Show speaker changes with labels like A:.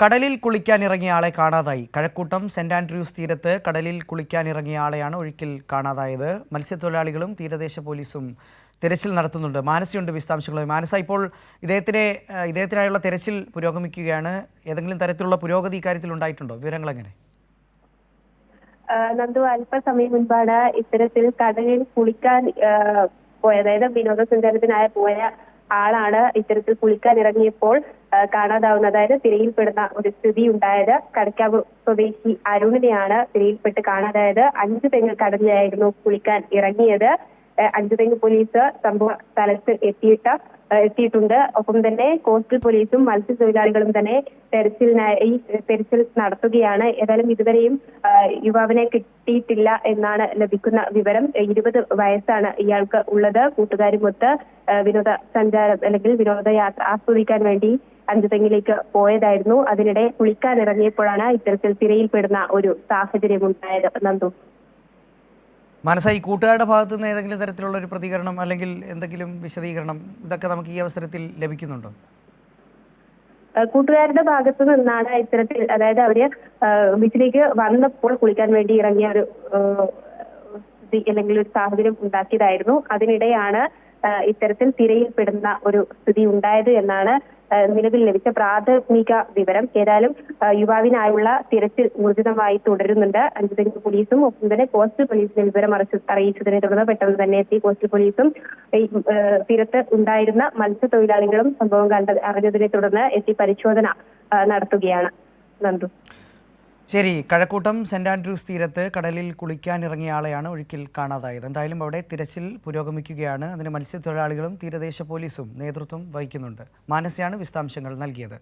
A: കടലിൽ കുളിക്കാനിറങ്ങിയ ആളെ കാണാതായി. കഴക്കൂട്ടം സെന്റ് ആൻഡ്രൂസ് തീരത്ത് കടലിൽ കുളിക്കാനിറങ്ങിയ ആളെയാണ് ഒഴുക്കിൽ കാണാതായത്. മത്സ്യത്തൊഴിലാളികളും തീരദേശ പോലീസും തിരച്ചിൽ നടത്തുന്നുണ്ട്. മാനസയുണ്ട് വിശദാംശങ്ങളുമായി. മാനസ ഇപ്പോൾ ഇദ്ദേഹത്തിനെ ഇദ്ദേഹത്തിനായുള്ള തിരച്ചിൽ പുരോഗമിക്കുകയാണ്. ഏതെങ്കിലും തരത്തിലുള്ള പുരോഗതി ഇക്കാര്യത്തിൽ ഉണ്ടായിട്ടുണ്ടോ? വിവരങ്ങൾ എങ്ങനെ?
B: നന്ദു അല്പസമയം മുൻപാണ് ഇത്തരത്തിൽ കടലിൽ കുളിക്കാൻ പോയ അതായത് വിനോദസഞ്ചാരത്തിനായ പോയ ആളാണ് ഇത്തരത്തിൽ കുളിക്കാൻ ഇറങ്ങിയപ്പോൾ കാണാതാവുന്ന അതായത് തിരയിൽപ്പെടുന്ന ഒരു സ്ഥിതി ഉണ്ടായത് കടക്കാവ് സ്വദേശി അരുണിനെയാണ് തിരയിൽപ്പെട്ട് കാണാതായത്. അഞ്ചു തെങ്ങ് കടലിലായിരുന്നു കുളിക്കാൻ ഇറങ്ങിയത്. അഞ്ചു തെങ്ങ് പോലീസ് സംഭവ സ്ഥലത്ത് എത്തിയിട്ട് എത്തിയിട്ടുണ്ട്. ഒപ്പം തന്നെ കോസ്റ്റൽ പോലീസും മത്സ്യത്തൊഴിലാളികളും തന്നെ തെരച്ചിലിനായി തെരച്ചിൽ നടത്തുകയാണ്. ഏതായാലും ഇതുവരെയും യുവാവിനെ കിട്ടിയിട്ടില്ല എന്നാണ് ലഭിക്കുന്ന വിവരം. ഇരുപത് വയസ്സാണ് ഇയാൾക്ക് ഉള്ളത്. കൂട്ടുകാരുമൊത്ത് വിനോദ സഞ്ചാരം അല്ലെങ്കിൽ വിനോദയാത്ര ആസ്വദിക്കാൻ വേണ്ടി അഞ്ചുതെങ്ങിലേക്ക് പോയതായിരുന്നു. അതിനിടെ കുളിക്കാൻ ഇറങ്ങിയപ്പോഴാണ് ഇത്തരത്തിൽ തിരയിൽപ്പെടുന്ന ഒരു സാഹചര്യം ഉണ്ടായത്. നന്ദു.
A: മനസ്സായി ഈ കൂട്ടുകാരുടെ ഭാഗത്തു നിന്ന് ഏതെങ്കിലും തരത്തിലുള്ള ഒരു പ്രതികരണം അല്ലെങ്കിൽ എന്തെങ്കിലും വിശദീകരണം ഇതൊക്കെ നമുക്ക് ഈ അവസരത്തിൽ ലഭിക്കുന്നുണ്ടോ?
B: കൂട്ടുകാരുടെ ഭാഗത്തു നിന്നാണ് ഇത്തരത്തിൽ അതായത് അവർ വീട്ടിലേക്ക് ബീച്ചിലേക്ക് വന്നപ്പോൾ കുളിക്കാൻ വേണ്ടി ഇറങ്ങിയ ഒരു അല്ലെങ്കിൽ ഒരു സാഹചര്യം ഉണ്ടാക്കിയതായിരുന്നു. അതിനിടെയാണ് ഇത്തരത്തിൽ തിരയിൽപ്പെടുന്ന ഒരു സ്ഥിതി ഉണ്ടായത് എന്നാണ് നിലവിൽ ലഭിച്ച പ്രാഥമിക വിവരം. ഏതായാലും യുവാവിനായുള്ള തിരച്ചിൽ ഊർജിതമായി തുടരുന്നുണ്ട്. അഞ്ചുതെങ്ങ് പോലീസും ഒപ്പം തന്നെ കോസ്റ്റൽ പോലീസിന്റെ വിവരം അറിയിച്ചതിനെ തുടർന്ന് പെട്ടെന്ന് തന്നെ എത്തി കോസ്റ്റൽ പോലീസും തീരത്ത് ഉണ്ടായിരുന്ന മത്സ്യത്തൊഴിലാളികളും സംഭവം കണ്ട അറിഞ്ഞതിനെ തുടർന്ന് എത്തി പരിശോധന നടത്തുകയാണ്. നന്ദു.
A: ശരി കഴക്കൂട്ടം സെന്റ് ആൻഡ്രൂസ് തീരത്ത് കടലിൽ കുളിക്കാനിറങ്ങിയ ആളെയാണ് ഒഴുക്കിൽ കാണാതായത്. എന്തായാലും അവിടെ തിരച്ചിൽ പുരോഗമിക്കുകയാണ്. അതിന് മത്സ്യത്തൊഴിലാളികളും തീരദേശ പോലീസും നേതൃത്വം വഹിക്കുന്നുണ്ട്. മാനസയാണ് വിശദാംശങ്ങൾ നൽകിയത്.